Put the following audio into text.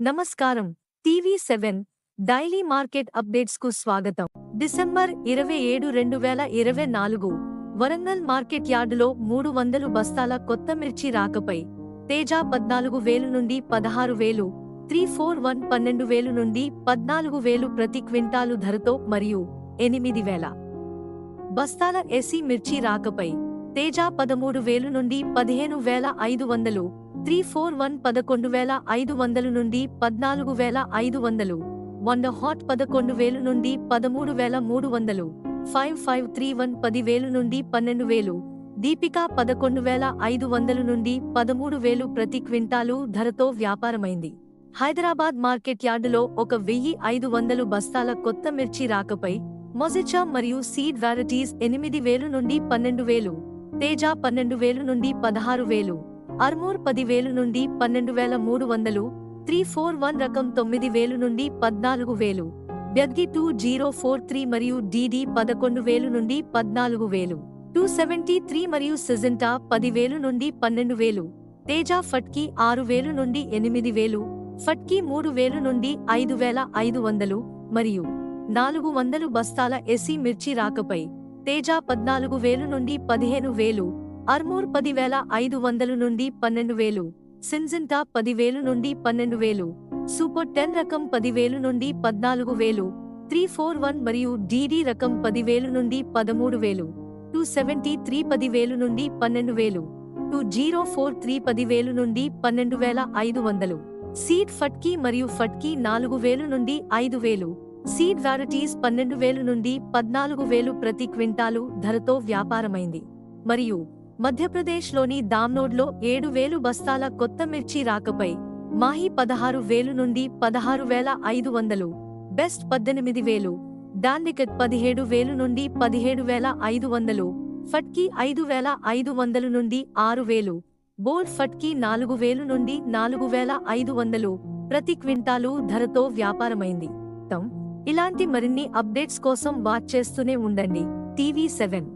నమస్కారం. TV seven daily market అప్డేట్స్కు స్వాగతం. డిసెంబర్ ఇరవై ఏడు రెండు వేల ఇరవై నాలుగు. వరంగల్ మార్కెట్ యార్డులో మూడు వందలు బస్తాల కొత్త మిర్చి రాకపై తేజ పద్నాలుగు వేలు నుండి పదహారు వేలు త్రీ ఫోర్ వన్ పన్నెండు వేలు నుండి పద్నాలుగు వేలు ప్రతి క్వింటాలు ధరతో మరియు ఎనిమిది వేల బస్తాల ఎసి మిర్చి రాకపై తేజ పదమూడు వేలు నుండి పదిహేను వేల ఐదు వందలు త్రీ ఫోర్ వన్ పదకొండు వేల ఐదు వందలు నుండి పద్నాలుగు వేల ఐదు వందలు. వంద హాట్ పదకొండు వేలు నుండి పదమూడు వేల మూడు వందలు. ఫైవ్ ఫైవ్ త్రీ వన్ పది వేలు నుండి పన్నెండు వేలు. దీపిక పదకొండు వేల ఐదు వందలు నుండి పదమూడు వేలు ప్రతి క్వింటాలు ధరతో వ్యాపారమైంది. హైదరాబాద్ మార్కెట్ యార్డులో ఒక వెయ్యి ఐదు వందలు బస్తాల కొత్త మిర్చి రాకపై మొజిచా మరియు సీడ్ వెరైటీస్ ఎనిమిది వేలు నుండి పన్నెండు వేలు. తేజ పన్నెండు వేలు నుండి పదహారు వేలు. అర్మూర్ పదివేలు నుండి పన్నెండు వేల మూడు వందలు త్రీ ఫోర్ వన్ రకం తొమ్మిది వేలు నుండి పద్నాలుగు వేలు Byadgi two zero four three మరియు డిడి పదకొండు వేలు నుండి పద్నాలుగు వేలు టూ సెవెంటీ త్రీ మరియు సిజంటా పదివేలు నుండి పన్నెండు వేలు తేజ ఫట్కి ఆరు వేలు నుండి ఎనిమిది వేలు ఫట్కి మూడు వేలు నుండి ఐదు వేల ఐదు వందలు మరియు నాలుగు వందలు బస్తాల ఎసి మిర్చి రాకపై తేజ పద్నాలుగు వేలు నుండి పదిహేను వేలు అర్మూర్ పదివేల ఐదు వందలు నుండి పన్నెండు వేలు. సిన్జింటా పదివేలు నుండి పన్నెండు వేలు. సూపర్ టెన్ రకం పదివేలు నుండి పద్నాలుగు వేలు. త్రీ ఫోర్ వన్ మరియు డీడీ రకం పదివేలు నుండి పదమూడు వేలు. టూ సెవెంటీ త్రీ పదివేలు నుండి పన్నెండు వేలు. టూ జీరో ఫోర్ త్రీ పదివేలు నుండి పన్నెండు వేల ఐదు వందలు. సీడ్ ఫట్కీ మరియు ఫట్కీ నాలుగు వేలు నుండి ఐదు వేలు. సీడ్ వారటీస్ పన్నెండు వేలు నుండి పద్నాలుగు వేలు ప్రతి క్వింటాలు ధరతో వ్యాపారమైంది. మరియు మధ్యప్రదేశ్లోని దామ్నోడ్లో ఏడు వేలు బస్తాల కొత్త మిర్చి రాకపై మాహి పదహారు వేలు నుండి పదహారు వేల ఐదు వందలు బెస్ట్ పద్దెనిమిది వేలు డాండికట్ పదిహేడు వేలు నుండి పదిహేడు వేల ఐదు వందలు ఫట్కి ఐదు వేల ఐదు వందలు నుండి ఆరు వేలు బోల్ ఫట్కీ నాలుగు వేలు నుండి నాలుగు వేల ఐదు వందలు ప్రతి క్వింటాలు ధరతో వ్యాపారమైంది. ఇలాంటి మరిన్ని అప్డేట్స్ కోసం వాచ్ చేస్తూనే ఉండండి. TV seven.